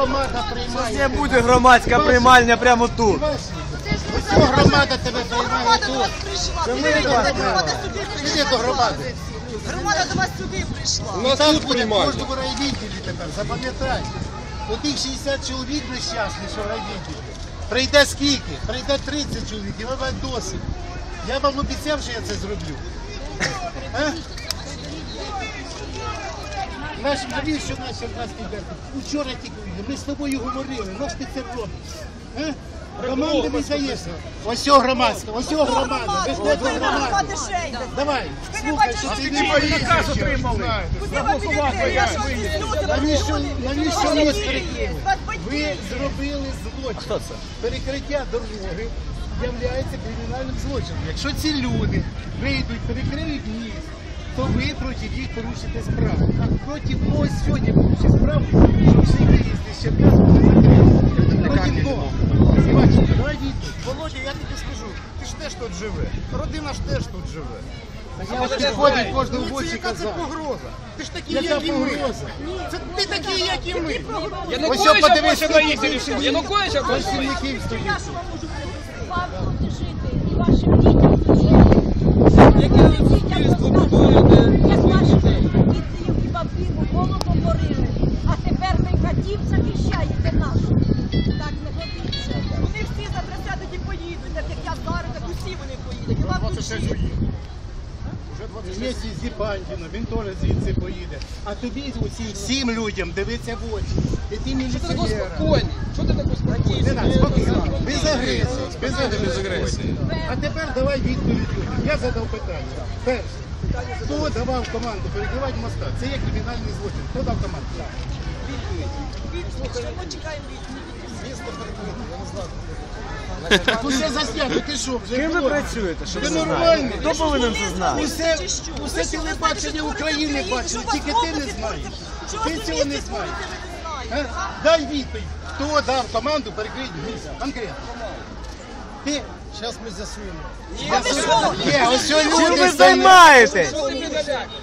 Громада приймає. Не буде громадська приймальня прямо тут. Ось громада тебе приймає тут. Іди до громади. Громада до вас сюди прийшла. У нас тут буде в кожному райвідділі тепер, запам'ятай. У тих 60 чоловік нещасних, що райвідділі. Прийде скільки? Прийде 30 чоловік, і ви вам досить. Я вам обіцяв, що я це зроблю. А? Наш, навіщо наші в нас піде? Учора тільки ми з тобою говорили, наш ти це робиш. А? Команди не даєшся. Ось о громадська, ось о громада, без Куди тебе ви громада. громади? Давай, слухай, що ти не боїшся. Куди ви підете? Я що, ці люди Навіщо, навіщо ми перекрили? Ви зробили злочин. Перекриття дороги являється кримінальним злочином. Якщо ці люди вийдуть, перекриють міст, то ви проти їх порушите справу. А проти когось сьогодні порушить справу, що всі виїзди. Проти кого? Бачите. Володя, я тобі скажу, ти ж теж тут живе. Родина ж теж тут живе. Я вже підходить кожного в Ну, очі це яка це погроза? Ти ж такий, Яка як і ми. погроза? Це ти такий, як і ми. Ось що Януковича Працівників стоїть. Я що вам можу привезти? вам тут жити 26 уїхало. Вместе з Зіпандіном, він теж звідси поїде. А тобі усім всім людям дивиться в очі. І ти Що ти такий міліціонера. спокійний? Що ти такий спокійний? Не надо, спокійно. Без агресії. Без Без агресії. А тепер давай відповідь людям. Я задав питання. Перше. Хто давав команду перекривати моста? Це є кримінальний злочин. Хто дав команду? Відповідь. Ми чекаємо відповідь. Місто перекрите, я не знаю це заснято, ти що, вже Ким ви працюєте? Що Ви нормальний? Хто повинен це знати? Усе, усе телебачення України бачили, тільки ти не знаєш. Ти цього не знаєш. Е? Дай відповідь, хто дав команду перекрити місце, конкретно. Ти, Зараз ми з'ясуємо. є, ось що Чим люди ви стоять. займаєтесь?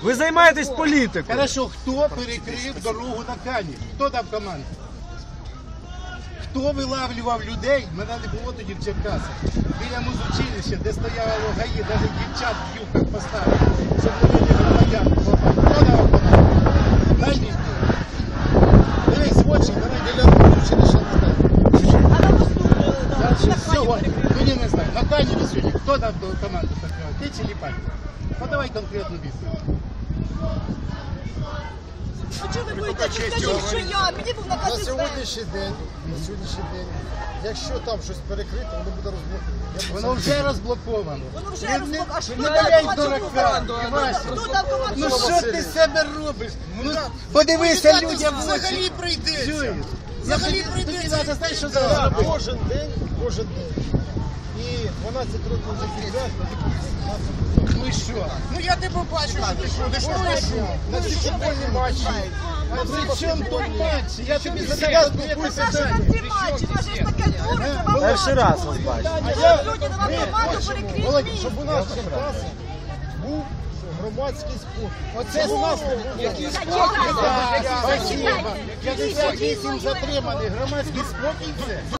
Ви займаєтесь політикою. Хорошо, хто перекрив дорогу на Кані? Хто дав команду? Хто вилавлював людей? Мене не було тоді в Черкасах. Біля музучилища, де стояло ГАІ, навіть дівчат в юбках поставили, щоб ловити громадян. Хто дав команду? Дивись, в очі, давай біля музучилища не знаю. А на хаті сьогодні, тоді не знаю. На Кані сьогодні. Хто дав команду перекривати? Ти чи Ліпань? Подавай конкретну відповідь. А чого ви будете? Скажіть, що я. Мені був На наказ СБ. сьогоднішній день, на сьогоднішній день, якщо там щось перекрито, воно буде розблоковано. Воно вже розблоковано. Воно вже розблоковано. А що не ви дали дурака, команду? Хто дав команду? Ну Що ти з себе робиш? Ну, подивися людям в Взагалі прийдеться. Взагалі прийдеться. знаєш, що зараз? Кожен день, кожен день. І 12 років вже підряд, Ну і що? Ну я тебе бачу, що ти що, ти що, ти що? На всі футбольні матчі. А при чому тут матч? Я тобі задаю спілкуюся Це ж вам ці матчі, ваше ж таке твориться, вам Перший раз вас бачу. А я- люди на команду хочемо, Володя, щоб у нас в Черкасах був громадський спорт. Оце з нас не було. Зачекайте, Так, зачекайте. Спасибо. 58 затриманих, громадський спокій все.